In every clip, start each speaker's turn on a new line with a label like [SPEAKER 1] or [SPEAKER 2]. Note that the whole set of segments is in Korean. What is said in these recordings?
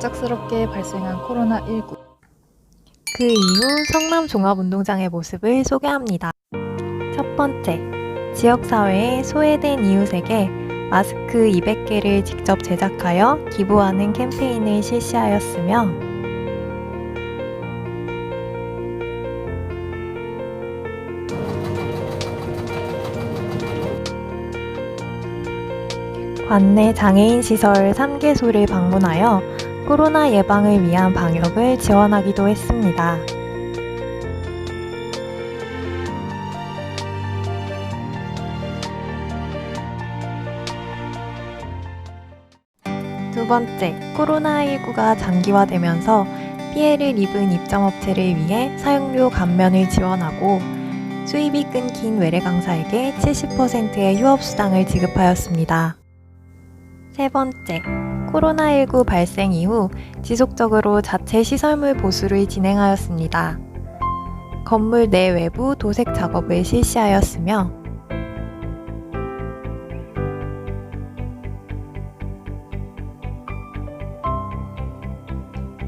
[SPEAKER 1] 갑작스럽게 발생한 코로나19.
[SPEAKER 2] 그 이후 성남 종합운동장의 모습을 소개합니다. 첫 번째, 지역사회에 소외된 이웃에게 마스크 200개를 직접 제작하여 기부하는 캠페인을 실시하였으며 관내 장애인 시설 3개소를 방문하여 코로나 예방을 위한 방역을 지원하기도 했습니다. 두 번째, 코로나19가 장기화되면서 피해를 입은 입점업체를 위해 사용료 감면을 지원하고 수입이 끊긴 외래 강사에게 70%의 휴업수당을 지급하였습니다. 세 번째, 코로나19 발생 이후 지속적으로 자체 시설물 보수를 진행하였습니다. 건물 내 외부 도색 작업을 실시하였으며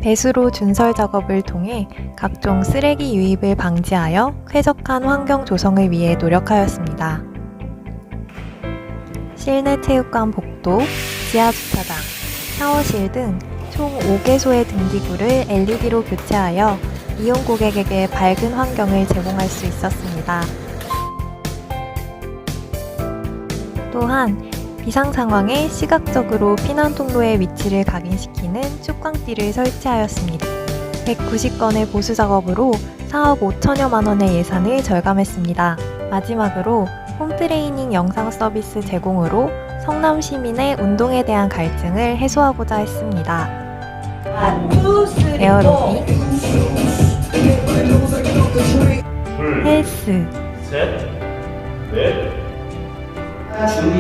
[SPEAKER 2] 배수로 준설 작업을 통해 각종 쓰레기 유입을 방지하여 쾌적한 환경 조성을 위해 노력하였습니다. 실내 체육관 복도, 지하 주차장, 샤워실 등 총 5개소의 등기구를 LED로 교체하여 이용 고객에게 밝은 환경을 제공할 수 있었습니다. 또한 비상 상황에 시각적으로 피난 통로의 위치를 각인시키는 축광띠를 설치하였습니다. 190건의 보수 작업으로 4억 5천여만 원의 예산을 절감했습니다. 마지막으로 홈트레이닝 영상 서비스 제공으로 성남 시민의 운동에 대한 갈증을 해소하고자 했습니다. 에어로빅,
[SPEAKER 3] 둘,
[SPEAKER 2] 헬스,
[SPEAKER 3] 셋, 넷,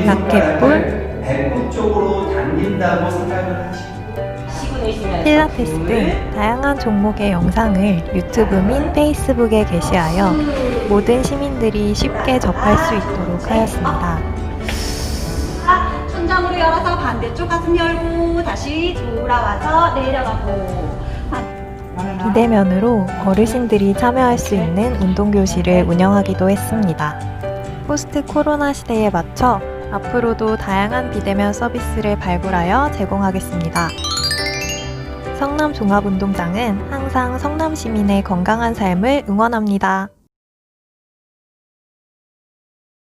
[SPEAKER 2] 라켓볼,
[SPEAKER 4] 배꼽 쪽으로 당긴다고 생각을 하시고
[SPEAKER 2] 필라테스 등 다양한 종목의 영상을 유튜브 및 페이스북에 게시하여 모든 시민들이 쉽게 접할 수 있도록 하였습니다.
[SPEAKER 5] 반대쪽 가슴 열고 다시 돌아와서 내려가고
[SPEAKER 2] 비대면으로 어르신들이 참여할 수 있는 운동교실을 운영하기도 했습니다. 포스트 코로나 시대에 맞춰 앞으로도 다양한 비대면 서비스를 발굴하여 제공하겠습니다. 성남 종합운동장은 항상 성남 시민의 건강한 삶을 응원합니다.